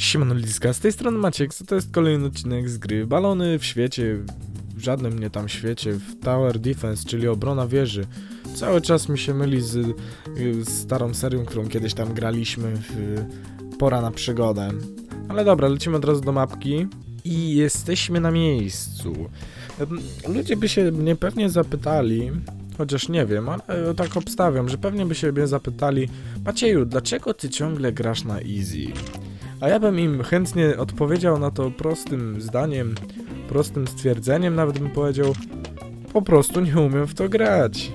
Siemano Liska, z tej strony Maciek, to jest kolejny odcinek z gry Balony w świecie, w żadnym nie tam świecie, w Tower Defense, czyli obrona wieży. Cały czas mi się myli z, z starą serią, którą kiedyś tam graliśmy w Pora na przygodę. Ale dobra, lecimy od razu do mapki i jesteśmy na miejscu. Ludzie by się mnie pewnie zapytali, chociaż nie wiem, ale tak obstawiam, że pewnie by się mnie zapytali Macieju, dlaczego ty ciągle grasz na easy? A ja bym im chętnie odpowiedział na to prostym zdaniem, prostym stwierdzeniem, nawet bym powiedział, po prostu nie umiem w to grać.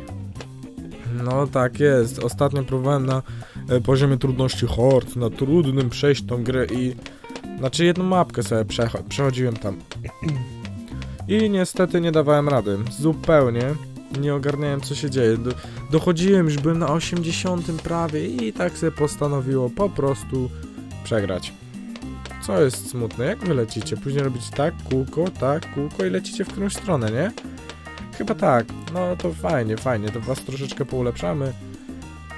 No tak jest. Ostatnio próbowałem na e, poziomie trudności hard, na trudnym przejść tą grę i... Znaczy jedną mapkę sobie przecho- przechodziłem tam. I niestety nie dawałem rady. Zupełnie nie ogarniałem co się dzieje. Do, dochodziłem, już byłem na 80 prawie i tak sobie postanowiło po prostu przegrać. Co jest smutne, jak wy lecicie? Później robicie tak, kółko, tak, kółko i lecicie w którąś stronę, nie? Chyba tak. No to fajnie, fajnie, to was troszeczkę poulepszamy.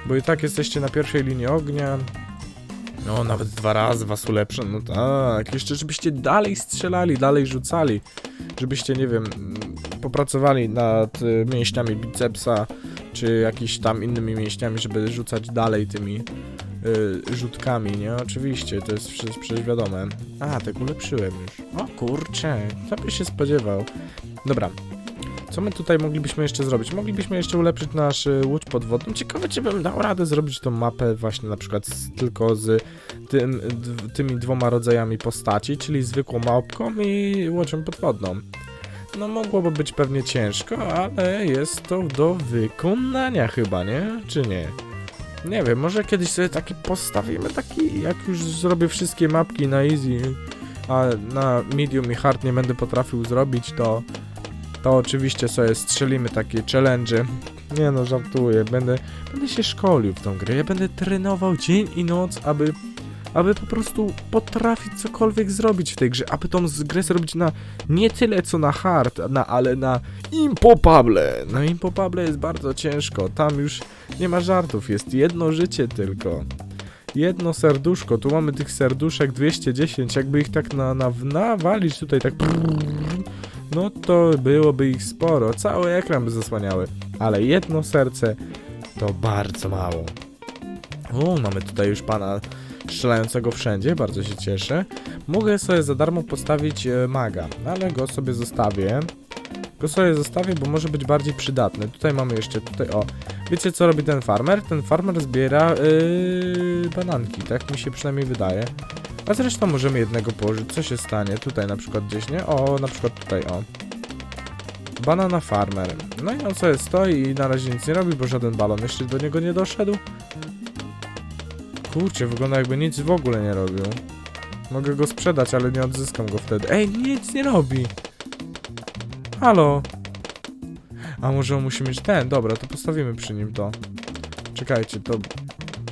Bo i tak jesteście na pierwszej linii ognia. No, nawet dwa razy was ulepszę, no tak. Jeszcze żebyście dalej strzelali, dalej rzucali. Żebyście, nie wiem, popracowali nad mięśniami bicepsa, czy jakimiś tam innymi mięśniami, żeby rzucać dalej tymi y, rzutkami, nie? Oczywiście, to jest przecież, przecież wiadome. A, tak ulepszyłem już. O kurczę, kto by się spodziewał. Dobra. Co my tutaj moglibyśmy jeszcze zrobić? Moglibyśmy jeszcze ulepszyć nasz y, łódź podwodną. Ciekawe, czy bym dał radę zrobić tą mapę właśnie na przykład z, tylko z tym, tymi dwoma rodzajami postaci, czyli zwykłą małpką i łodzią podwodną. No mogłoby być pewnie ciężko, ale jest to do wykonania chyba, nie? Czy nie? Nie wiem, może kiedyś sobie taki postawimy, taki, jak już zrobię wszystkie mapki na easy, a na medium i hard nie będę potrafił zrobić, to, to oczywiście sobie strzelimy takie challenge. Nie no, żartuję, będę, będę się szkolił w tą grę, ja będę trenował dzień i noc, aby, aby po prostu potrafić cokolwiek zrobić w tej grze, aby tą grę zrobić na nie tyle co na hard, na, ale na impopable. Na impopable jest bardzo ciężko, tam już nie ma żartów, jest jedno życie tylko. Jedno serduszko, tu mamy tych serduszek 210, jakby ich tak na, na, nawalić tutaj tak no to byłoby ich sporo, cały ekran by zasłaniały, ale jedno serce to bardzo mało. O, mamy tutaj już pana strzelającego wszędzie, bardzo się cieszę. Mogę sobie za darmo postawić e, maga, ale go sobie zostawię. Go sobie zostawię, bo może być bardziej przydatny. Tutaj mamy jeszcze, tutaj o. Wiecie co robi ten farmer? Ten farmer zbiera yy, bananki, tak mi się przynajmniej wydaje. A zresztą możemy jednego położyć, co się stanie? Tutaj na przykład gdzieś, nie? O, na przykład tutaj, o. Banana farmer. No i on sobie stoi i na razie nic nie robi, bo żaden balon jeszcze do niego nie doszedł. Kurczę, wygląda jakby nic w ogóle nie robił. Mogę go sprzedać, ale nie odzyskam go wtedy. Ej, nic nie robi! Halo? A może on musi mieć ten? Dobra, to postawimy przy nim to. Czekajcie, to...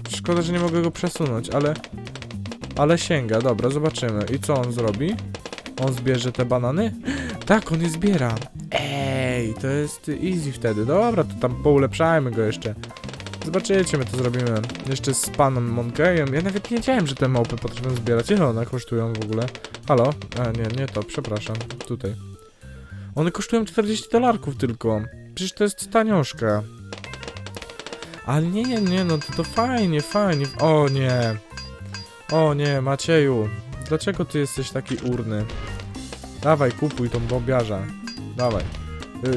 Szkoda, że nie mogę go przesunąć, ale... Ale sięga, dobra, zobaczymy. I co on zrobi? On zbierze te banany? Tak, on je zbiera. Ej, to jest easy wtedy. Dobra, to tam poulepszajmy go jeszcze. Zobaczycie, my to zrobimy. Jeszcze z panem Monkejem. Ja nawet nie wiedziałem, że te małpy potrafią zbierać. Ile one kosztują w ogóle? Halo? A, nie, nie to, przepraszam. Tutaj. One kosztują 40 dolarków tylko. Przecież to jest tanioszka. Ale nie, nie, nie, no to, to fajnie, fajnie. O nie. O nie, Macieju. Dlaczego ty jesteś taki urny? Dawaj, kupuj tą bombiarza. Dawaj.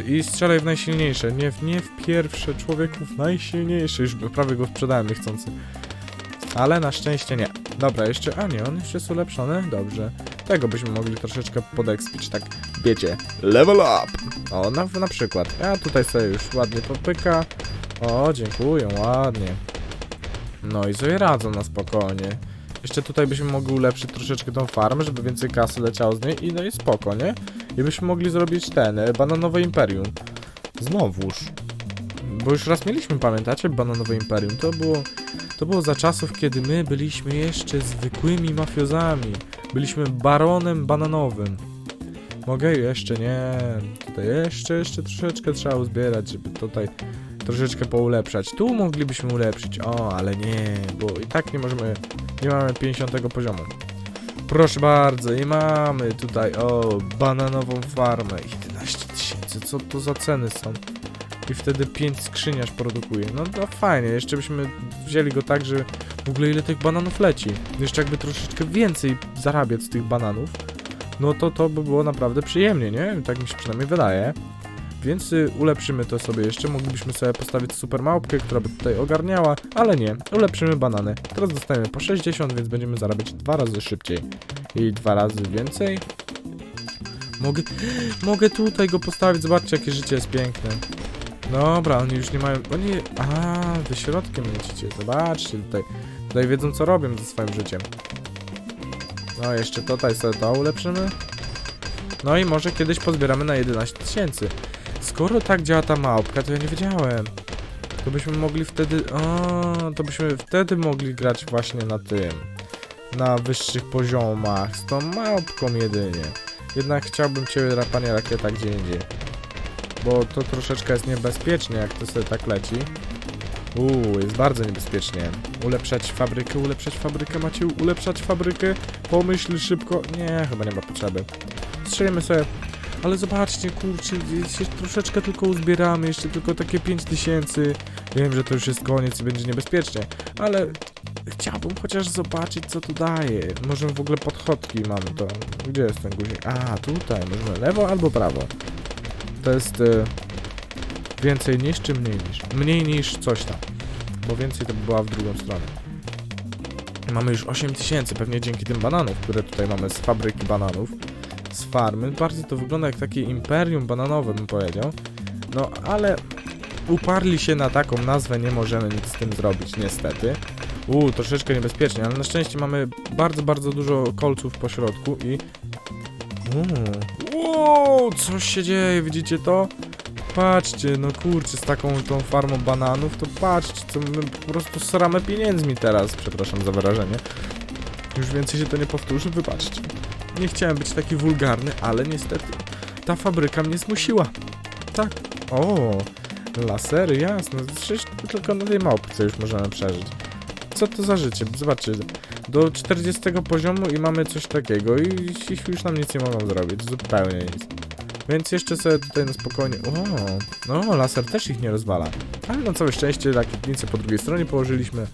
I strzelaj w najsilniejsze. Nie w, nie w pierwsze, człowieku, w najsilniejsze. Już prawie go sprzedałem niechcący. Ale na szczęście nie. Dobra, jeszcze... A nie, on jeszcze jest ulepszony? Dobrze. Tego byśmy mogli troszeczkę podekspić, tak wiecie. Level up! O, na, na przykład. Ja tutaj sobie już ładnie popyka. O, dziękuję, ładnie. No i sobie radzą na spokojnie. Jeszcze tutaj byśmy mogli ulepszyć troszeczkę tą farmę, żeby więcej kasy leciało z niej i no i spoko, nie? I byśmy mogli zrobić ten, e, bananowe imperium. Znowuż. Bo już raz mieliśmy, pamiętacie, bananowe imperium. To było, to było za czasów, kiedy my byliśmy jeszcze zwykłymi mafiozami. Byliśmy baronem bananowym. Mogę jeszcze nie. Tutaj jeszcze, jeszcze troszeczkę trzeba uzbierać, żeby tutaj troszeczkę poulepszać. Tu moglibyśmy ulepszyć, o, ale nie, bo i tak nie możemy, nie mamy 50 poziomu. Proszę bardzo, i mamy tutaj, o, bananową farmę. 11 tysięcy, co to za ceny są? I wtedy 5 skrzyniarz produkuje. No to fajnie, jeszcze byśmy wzięli go tak, że w ogóle ile tych bananów leci. Jeszcze jakby troszeczkę więcej zarabiać z tych bananów, no to to by było naprawdę przyjemnie, nie? Tak mi się przynajmniej wydaje. Więc y, ulepszymy to sobie jeszcze. Moglibyśmy sobie postawić super małpkę, która by tutaj ogarniała, ale nie. Ulepszymy banany. Teraz dostajemy po 60, więc będziemy zarabiać dwa razy szybciej. I dwa razy więcej. Mogę, mogę tutaj go postawić. Zobaczcie, jakie życie jest piękne. Dobra, oni już nie mają. Oni. A, wy środkiem lecicie. Zobaczcie tutaj. Tutaj wiedzą, co robią ze swoim życiem. No, jeszcze tutaj sobie to ulepszymy. No i może kiedyś pozbieramy na 11 tysięcy. Skoro tak działa ta małpka, to ja nie wiedziałem. To byśmy mogli wtedy. O, to byśmy wtedy mogli grać właśnie na tym. Na wyższych poziomach. Z tą małpką jedynie. Jednak chciałbym cię, panie rakieta, gdzie indziej. Bo to troszeczkę jest niebezpiecznie, jak to sobie tak leci. Uuu, jest bardzo niebezpiecznie. Ulepszać fabrykę, ulepszać fabrykę, macie ulepszać fabrykę? Pomyśl szybko. Nie, chyba nie ma potrzeby. Strzelimy sobie. Ale zobaczcie, kurczę, jeszcze troszeczkę tylko uzbieramy, jeszcze tylko takie 5000. Wiem, że to już jest koniec i będzie niebezpiecznie, ale chciałbym chociaż zobaczyć, co tu daje. Może w ogóle podchodki mamy to. Gdzie jest ten guzik? A, tutaj, możemy lewo albo prawo. To jest e, więcej niż czy mniej niż? Mniej niż coś tam, bo więcej to by była w drugą stronę. Mamy już 8000, pewnie dzięki tym bananom, które tutaj mamy z fabryki bananów z farmy. Bardziej to wygląda jak takie imperium bananowe, bym powiedział. No, ale uparli się na taką nazwę, nie możemy nic z tym zrobić, niestety. Uuu, troszeczkę niebezpiecznie, ale na szczęście mamy bardzo, bardzo dużo kolców po środku i... Uuu, coś się dzieje, widzicie to? Patrzcie, no kurczę, z taką tą farmą bananów, to patrzcie, co my po prostu sramy pieniędzmi teraz, przepraszam za wyrażenie. Już więcej się to nie powtórzy, wybaczcie. Nie chciałem być taki wulgarny, ale niestety ta fabryka mnie zmusiła. Tak. O, lasery, jasne. Przecież tylko na tej małpce już możemy przeżyć. Co to za życie? Zobaczcie, do 40 poziomu i mamy coś takiego i już nam nic nie mogą zrobić, zupełnie nic. Więc jeszcze sobie tutaj na spokojnie... O, no, laser też ich nie rozwala. Ale na całe szczęście rakietnicę po drugiej stronie położyliśmy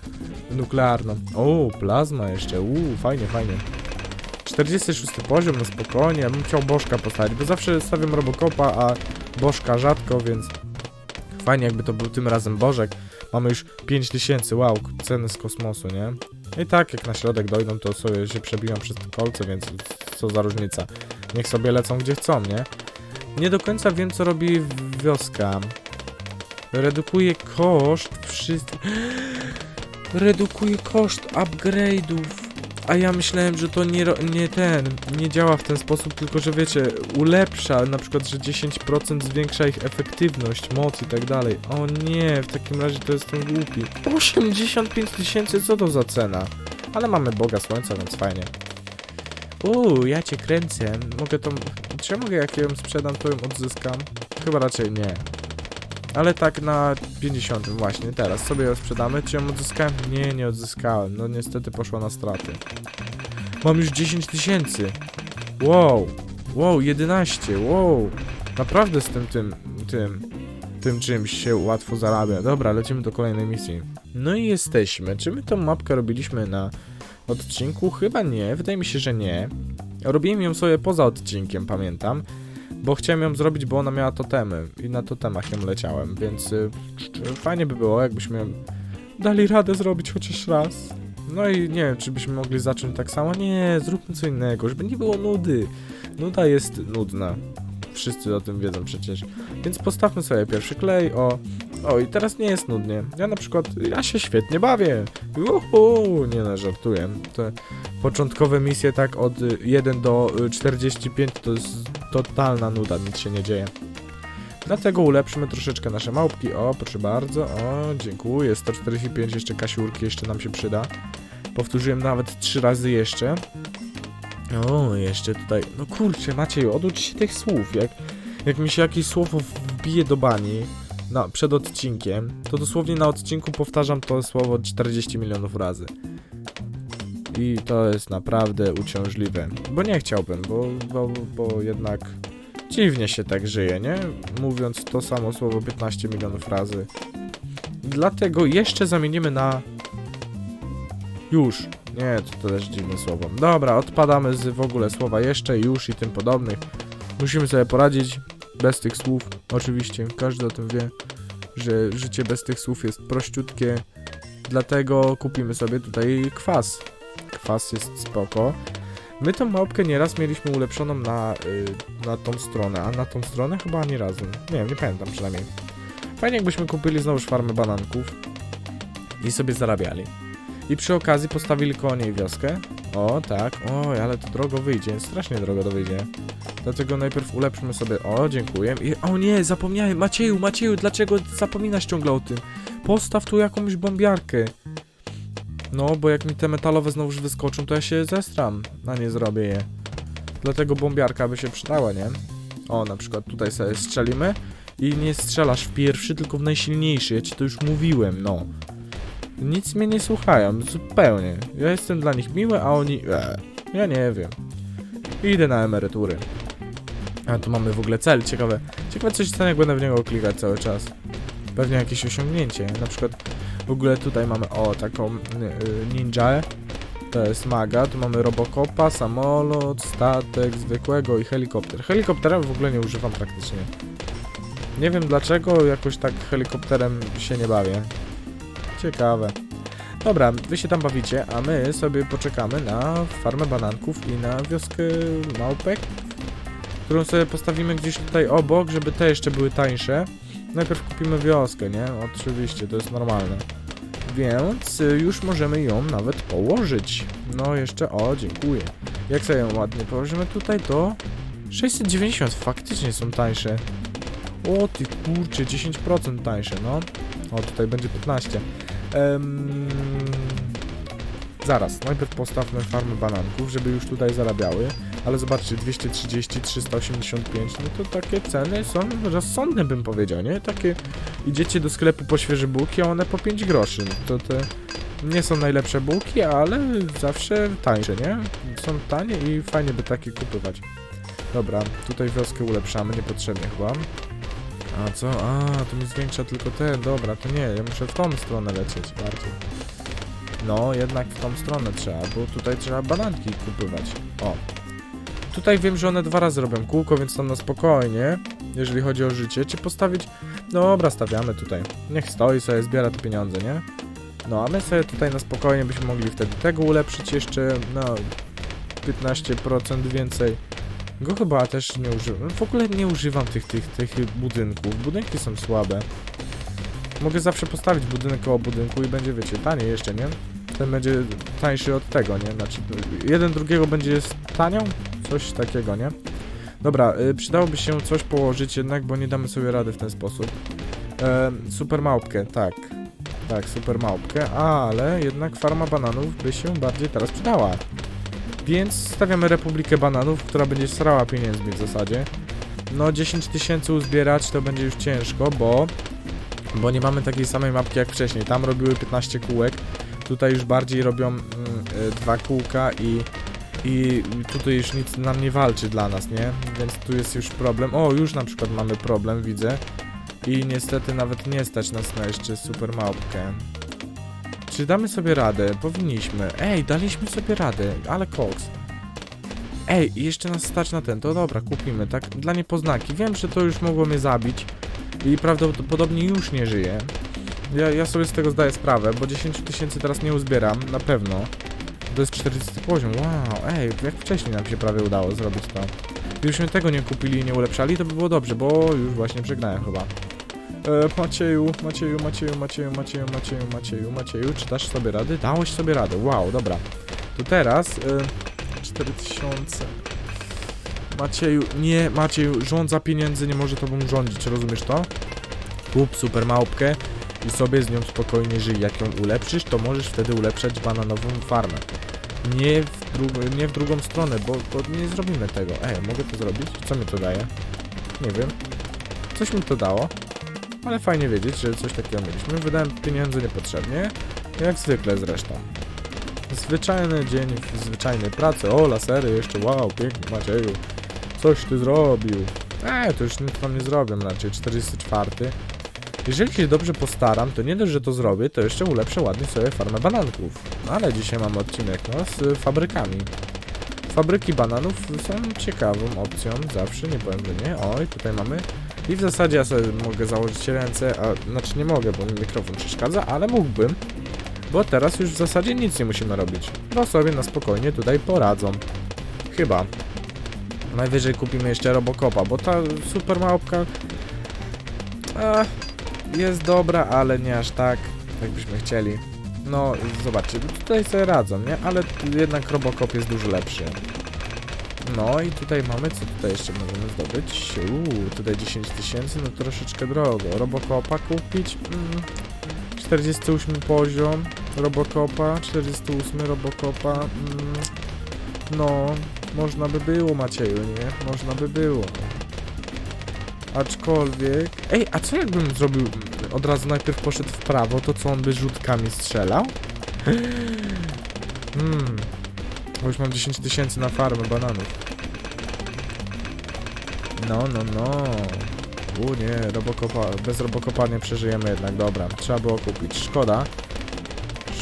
nuklearną. O, plazma jeszcze, uuu, fajnie, fajnie. 46 poziom, no spokojnie, ja bym chciał Bożka postawić, bo zawsze stawiam Robocopa, a Bożka rzadko, więc fajnie jakby to był tym razem Bożek. Mamy już 5000, wow, ceny z kosmosu, nie? I tak, jak na środek dojdą, to sobie się przebiją przez kolce, więc co za różnica. Niech sobie lecą gdzie chcą, nie? Nie do końca wiem, co robi wioska. Redukuje koszt wszystkich... Redukuje koszt upgrade'ów. A ja myślałem, że to nie, nie ten, nie działa w ten sposób, tylko że wiecie, ulepsza, na przykład, że 10% zwiększa ich efektywność, moc i tak dalej. O nie, w takim razie to jestem głupi. 85 tysięcy, co to za cena? Ale mamy Boga Słońca, więc fajnie. Uuu, ja cię kręcę. Mogę tą... Czy ja mogę, jak ją sprzedam, to ją odzyskam? Chyba raczej nie. Ale tak na 50 właśnie, teraz sobie ją sprzedamy. Czy ją odzyskałem? Nie, nie odzyskałem. No niestety poszła na straty. Mam już 10 tysięcy. Wow. Wow, 11. Wow. Naprawdę z tym, tym, tym, tym czymś się łatwo zarabia. Dobra, lecimy do kolejnej misji. No i jesteśmy. Czy my tą mapkę robiliśmy na odcinku? Chyba nie. Wydaje mi się, że nie. Robiłem ją sobie poza odcinkiem, pamiętam. Bo chciałem ją zrobić, bo ona miała totemy i na totemach ją leciałem, więc y, fajnie by było, jakbyśmy dali radę zrobić chociaż raz. No i nie wiem, czy byśmy mogli zacząć tak samo. Nie, zróbmy co innego, żeby nie było nudy. Nuda jest nudna. Wszyscy o tym wiedzą przecież. Więc postawmy sobie pierwszy klej, o. O, i teraz nie jest nudnie. Ja na przykład, ja się świetnie bawię. Uhu, nie no, żartuję. Te początkowe misje tak od y, 1 do y, 45 to jest totalna nuda, nic się nie dzieje. Dlatego ulepszymy troszeczkę nasze małpki. O, proszę bardzo. O, dziękuję. 145 jeszcze kasiurki jeszcze nam się przyda. Powtórzyłem nawet trzy razy jeszcze. O, jeszcze tutaj. No kurczę, Maciej, oduć się tych słów. Jak, jak mi się jakieś słowo wbije do bani na, przed odcinkiem, to dosłownie na odcinku powtarzam to słowo 40 milionów razy. I to jest naprawdę uciążliwe. Bo nie chciałbym, bo, bo, bo jednak dziwnie się tak żyje, nie? Mówiąc to samo słowo 15 milionów razy. Dlatego jeszcze zamienimy na... Już. Nie, to też dziwne słowo. Dobra, odpadamy z w ogóle słowa jeszcze, już i tym podobnych. Musimy sobie poradzić bez tych słów. Oczywiście, każdy o tym wie, że życie bez tych słów jest prościutkie. Dlatego kupimy sobie tutaj kwas. Kwas jest spoko. My tą małpkę nieraz mieliśmy ulepszoną na, y, na tą stronę, a na tą stronę chyba ani razu. Nie wiem, nie pamiętam przynajmniej. Fajnie jakbyśmy kupili znowuż farmę bananków i sobie zarabiali. I przy okazji postawili koło niej wioskę. O, tak. Oj, ale to drogo wyjdzie. Strasznie drogo to wyjdzie. Dlatego najpierw ulepszymy sobie. O, dziękuję. I o nie, zapomniałem. Macieju, Macieju, dlaczego zapominasz ciągle o tym? Postaw tu jakąś bombiarkę. No, bo jak mi te metalowe znowuż wyskoczą, to ja się zestram, a nie zrobię je. Dlatego bombiarka by się przydała, nie? O, na przykład tutaj sobie strzelimy i nie strzelasz w pierwszy, tylko w najsilniejszy. Ja ci to już mówiłem, no. Nic mnie nie słuchają, zupełnie. Ja jestem dla nich miły, a oni... Eee, ja nie wiem. Idę na emerytury. A tu mamy w ogóle cel, ciekawe. Ciekawe co się stanie, jak będę w niego klikać cały czas. Pewnie jakieś osiągnięcie. Na przykład w ogóle tutaj mamy, o, taką y, ninja. To jest maga. Tu mamy robocopa, samolot, statek zwykłego i helikopter. Helikoptera w ogóle nie używam praktycznie. Nie wiem dlaczego, jakoś tak helikopterem się nie bawię. Ciekawe. Dobra, wy się tam bawicie, a my sobie poczekamy na farmę bananków i na wioskę małpek, którą sobie postawimy gdzieś tutaj obok, żeby te jeszcze były tańsze. Najpierw kupimy wioskę, nie? Oczywiście, to jest normalne. Więc y, już możemy ją nawet położyć. No jeszcze, o, dziękuję. Jak sobie ją ładnie położymy tutaj, to 690, faktycznie są tańsze. O ty kurczę, 10% tańsze, no. O, tutaj będzie 15. Em, zaraz, najpierw postawmy farmy bananków, żeby już tutaj zarabiały. Ale zobaczcie, 230, 385, no to takie ceny są rozsądne bym powiedział, nie? Takie, idziecie do sklepu po świeże bułki, a one po 5 groszy. To te nie są najlepsze bułki, ale zawsze tańsze, nie? Są tanie i fajnie by takie kupować. Dobra, tutaj wioskę ulepszamy, niepotrzebnie chyba. A co? A, to mi zwiększa tylko ten, dobra, to nie, ja muszę w tą stronę lecieć bardziej. No, jednak w tą stronę trzeba, bo tutaj trzeba bananki kupować. O. Tutaj wiem, że one dwa razy robią kółko, więc tam na spokojnie, jeżeli chodzi o życie, czy postawić... Dobra, stawiamy tutaj. Niech stoi sobie, zbiera te pieniądze, nie? No, a my sobie tutaj na spokojnie byśmy mogli wtedy tego ulepszyć jeszcze, no, 15% więcej. Go chyba też nie używam. W ogóle nie używam tych, tych, tych budynków. Budynki są słabe. Mogę zawsze postawić budynek koło budynku i będzie, wiecie, taniej jeszcze, nie? Ten będzie tańszy od tego, nie? Znaczy, jeden drugiego będzie tanią? Coś takiego, nie? Dobra, y, przydałoby się coś położyć jednak, bo nie damy sobie rady w ten sposób. E, super małpkę, tak. Tak, super małpkę, ale jednak farma bananów by się bardziej teraz przydała. Więc stawiamy Republikę Bananów, która będzie srała pieniędzmi w zasadzie. No 10 tysięcy uzbierać to będzie już ciężko, bo bo nie mamy takiej samej mapki jak wcześniej. Tam robiły 15 kółek, tutaj już bardziej robią mm, y, dwa kółka i i tutaj już nic nam nie walczy dla nas, nie? Więc tu jest już problem. O, już na przykład mamy problem, widzę. I niestety nawet nie stać nas na jeszcze super małpkę. Czy damy sobie radę? Powinniśmy. Ej, daliśmy sobie radę, ale koks. Ej, jeszcze nas stać na ten, to dobra, kupimy, tak? Dla niepoznaki. Wiem, że to już mogło mnie zabić i prawdopodobnie już nie żyje. Ja, ja sobie z tego zdaję sprawę, bo 10 tysięcy teraz nie uzbieram, na pewno. To jest 40 poziom, wow, ej, jak wcześniej nam się prawie udało zrobić to. Gdybyśmy tego nie kupili i nie ulepszali, to by było dobrze, bo już właśnie przegnałem chyba. E, Macieju, Macieju, Macieju, Macieju, Macieju, Macieju, Macieju, Macieju, czy dasz sobie rady? Dałeś sobie radę, wow, dobra. To teraz, e, 4000. Macieju, nie, Macieju, rządza pieniędzy nie może tobą rządzić, rozumiesz to? Kup super małpkę i sobie z nią spokojnie żyj. Jak ją ulepszysz, to możesz wtedy ulepszać bananową farmę. Nie w, dru- nie w drugą stronę, bo, bo nie zrobimy tego. Ej, mogę to zrobić? Co mi to daje? Nie wiem. Coś mi to dało. Ale fajnie wiedzieć, że coś takiego mieliśmy. Wydałem pieniądze niepotrzebnie. Jak zwykle zresztą. Zwyczajny dzień w zwyczajnej pracy. O, lasery jeszcze, wow, pięknie Macieju. Coś ty zrobił. Eee, to już nic wam nie zrobię raczej. 44. Jeżeli się dobrze postaram, to nie dość, że to zrobię, to jeszcze ulepszę ładnie sobie farmę bananków. No ale dzisiaj mamy odcinek, no, z fabrykami. Fabryki bananów są ciekawą opcją, zawsze, nie powiem, że nie. Oj, tutaj mamy. I w zasadzie ja sobie mogę założyć ręce, a znaczy nie mogę, bo mi mikrofon przeszkadza, ale mógłbym. Bo teraz już w zasadzie nic nie musimy robić. Bo sobie na spokojnie tutaj poradzą. Chyba. Najwyżej kupimy jeszcze Robocopa, bo ta super małpka a, jest dobra, ale nie aż tak, jak byśmy chcieli. No, zobaczcie, tutaj sobie radzą, nie? Ale jednak Robocop jest dużo lepszy. No i tutaj mamy, co tutaj jeszcze możemy zdobyć? Uuu, tutaj 10 tysięcy, no troszeczkę drogo. Robocopa kupić? Mm, 48 poziom Robocopa, 48 Robocopa, mm, no, można by było Macieju, nie? Można by było. Aczkolwiek... Ej, a co jakbym zrobił od razu najpierw poszedł w prawo, to co on by rzutkami strzelał? Hmm. Bo już mam 10 tysięcy na farmę bananów. No, no, no. U nie, Robocopa, bez Robocopa nie przeżyjemy jednak, dobra. Trzeba było kupić, szkoda.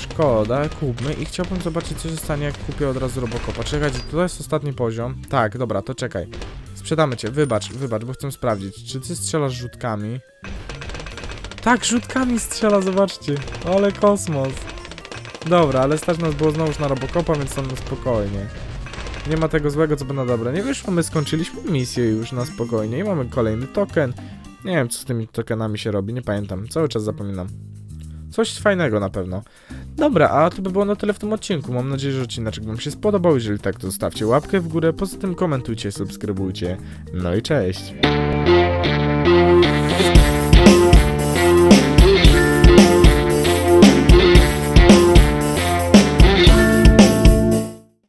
Szkoda, kupmy i chciałbym zobaczyć co się stanie jak kupię od razu Robocopa. Czekajcie, to jest ostatni poziom. Tak, dobra, to czekaj. Sprzedamy cię, wybacz, wybacz, bo chcę sprawdzić. Czy ty strzelasz rzutkami? Tak, rzutkami strzela, zobaczcie. Ale kosmos. Dobra, ale stać nas było znowuż na Robocopa, więc tam spokojnie. Nie ma tego złego, co by na dobre. Nie wyszło, my skończyliśmy misję już na spokojnie i mamy kolejny token. Nie wiem, co z tymi tokenami się robi, nie pamiętam. Cały czas zapominam. Coś fajnego na pewno. Dobra, a to by było na tyle w tym odcinku. Mam nadzieję, że odcinek wam się spodobał. Jeżeli tak, to zostawcie łapkę w górę. Poza tym komentujcie, subskrybujcie. No i cześć.